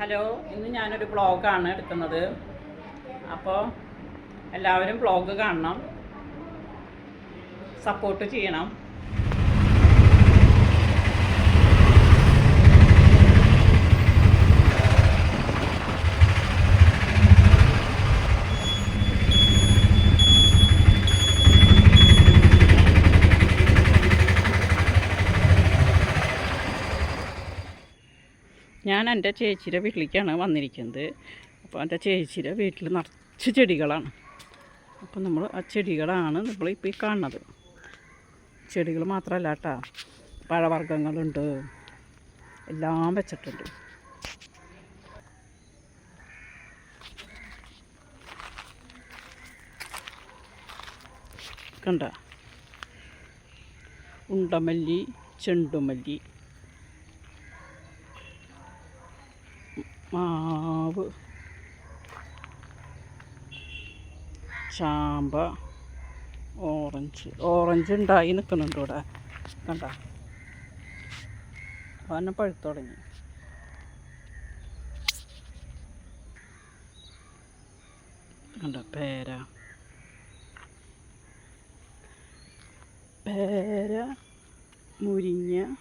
Hello ഇന്ന് ഞാനൊരു ബ്ലോഗാണ് എടുക്കുന്നത്. അപ്പോൾ എല്ലാവരും ബ്ലോഗ് കാണണം. സപ്പോർട്ട് ചെയ്യണം. ഞാൻ എന്റെ ചേച്ചിയുടെ വീട്ടിലേക്കാണ് വന്നിരിക്കുന്നത്. അപ്പോൾ എന്റെ ചേച്ചിയുടെ വീട്ടിൽ നിറച്ച് ചെടികളാണ്. അപ്പോൾ നമ്മൾ ആ ചെടികളാണ് നമ്മളിപ്പോൾ ഈ കാണുന്നത്. ചെടികൾ മാത്രമല്ല കേട്ടോ. പഴവർഗങ്ങളുണ്ട്. എല്ലാം വെച്ചിട്ടുണ്ട്. കണ്ട? ഉണ്ടമല്ലി ചെണ്ടുമല്ലി മാവ് ചാമ്പ ഓറഞ്ച്. ഓറഞ്ച് ഉണ്ടായി നിൽക്കുന്നുണ്ട് ഇവിടെ. കണ്ട? പന്നെ പഴുത്തു തുടങ്ങി. കണ്ട? പേര. പേര മുരിങ്ങ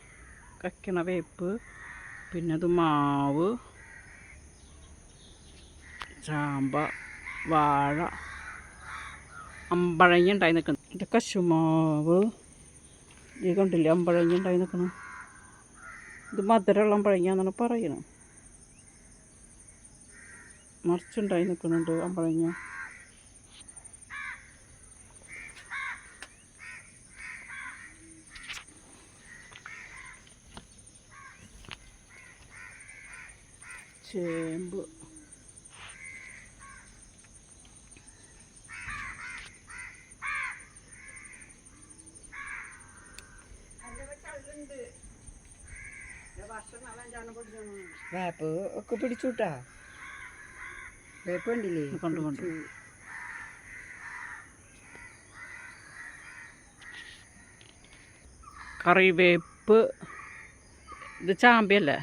കക്കണ വേപ്പ് പിന്നെ അത് മാവ്. ചാമ്പ വാഴ അമ്പഴങ്ങ ഉണ്ടായി നിൽക്കുന്നു. ഇതൊക്കെ ചുമാവ്. ഈ കണ്ടില്ലേ അമ്പഴങ്ങ ഉണ്ടായി നിൽക്കണം ഇത് മധുരമുള്ള അമ്പഴങ്ങാന്നാണ് പറയണത് മറിച്ചുണ്ടായി നിൽക്കുന്നുണ്ട് അമ്പഴങ്ങ. ചേമ്പ്. വേപ്പ് ഒക്കെ പിടിച്ചുട്ടാ വേപ്പ് കണ്ടില്ലേ? കൊണ്ട് കൊണ്ട്. കറി കറിവേപ്പ്. ഇത് ചാമ്പ്യല്ലേ.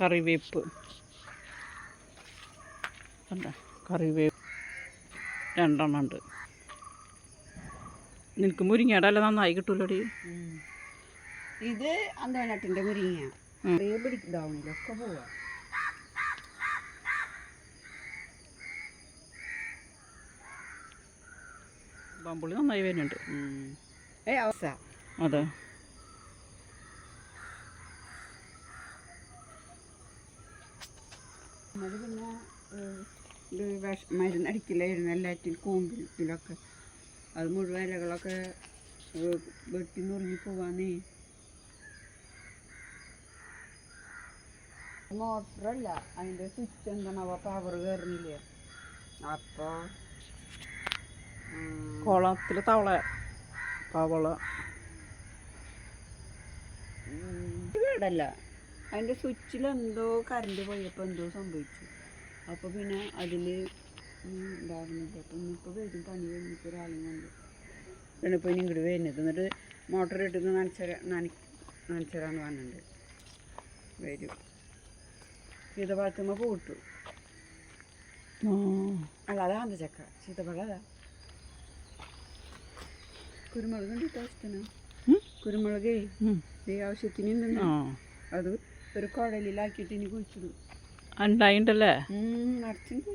കറിവേപ്പ്. കണ്ട? കറിവേപ്പ്. രണ്ടെണ്ണം ഉണ്ട്. നിനക്ക് മുരിങ്ങയുടെ അല്ല നന്നായി കിട്ടൂലോടി. ഇത് അന്തോണട്ടിന്റെ മുരിങ്ങ പിടിക്കതാവണില്ലൊക്കെ പോവാ. ബമ്പുളി നന്നായി വരുന്നുണ്ട്. ഏ അവസ്ഥ അതെ. അത് പിന്നെ വിഷ മരുന്നടിക്കില്ലായിരുന്നു എല്ലാറ്റിനും കൂമ്പിലൊക്കെ അത് മുഴുവൻ ഇലകളൊക്കെ വെട്ടി നുറുങ്ങി പോവാന്നേ. മോട്ടറല്ല അതിന്റെ സ്വിച്ച് എന്താണാവോ പവർ കയറുന്നില്ല അപ്പോൾ കുളത്തിൽ തവള തവള. വീടല്ല അതിന്റെ സ്വിച്ചിൽ എന്തോ കറണ്ട് പോയപ്പോൾ എന്തോ സംഭവിച്ചു. അപ്പോൾ പിന്നെ അതിൽ ഉണ്ടാകുന്നില്ല അപ്പം ഇന്നിപ്പോൾ വരും പണി കഴിഞ്ഞിപ്പോൾ ഒരാളും കണ്ടു. പിന്നെ ഇപ്പോൾ ഇങ്ങോട്ട് വരുന്നത്. എന്നിട്ട് മോട്ടർ ഇട്ടിട്ട് നനച്ചര നന നനച്ചരാന്ന് പറഞ്ഞിട്ടുണ്ട്. വരും. സീതപ്പഴത്തുമ്മ പൂട്ടു അല്ല അതാണ് ചക്ക സീതപ്പഴം അതാ കുരുമുളക് കണ്ടിട്ട് ആവശ്യത്തിന്? കുരുമുളകേ. ഈ ആവശ്യത്തിന് ഉണ്ടെന്ന് അത് ഒരു കുഴലിലാക്കിയിട്ട് ഇനി കുഴിച്ചിടും. ഉണ്ടായിണ്ടല്ലേ? നിറച്ചുണ്ട്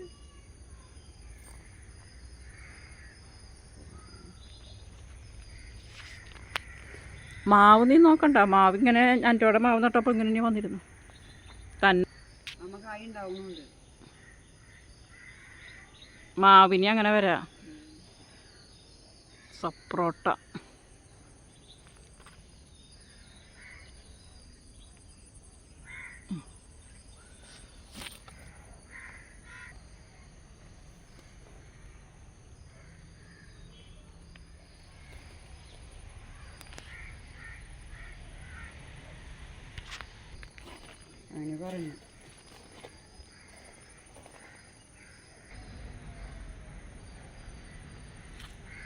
മാവ് നീ നോക്കണ്ട. മാവ് ഇങ്ങനെ എന്റെ മാവ് നട്ടപ്പോൾ ഇങ്ങനെ വന്നിരുന്നു. ഉണ്ടാവുന്നുണ്ട്. മാവിനി അങ്ങനെ വരാ. സപ്രോട്ട. അങ്ങനെ പറഞ്ഞു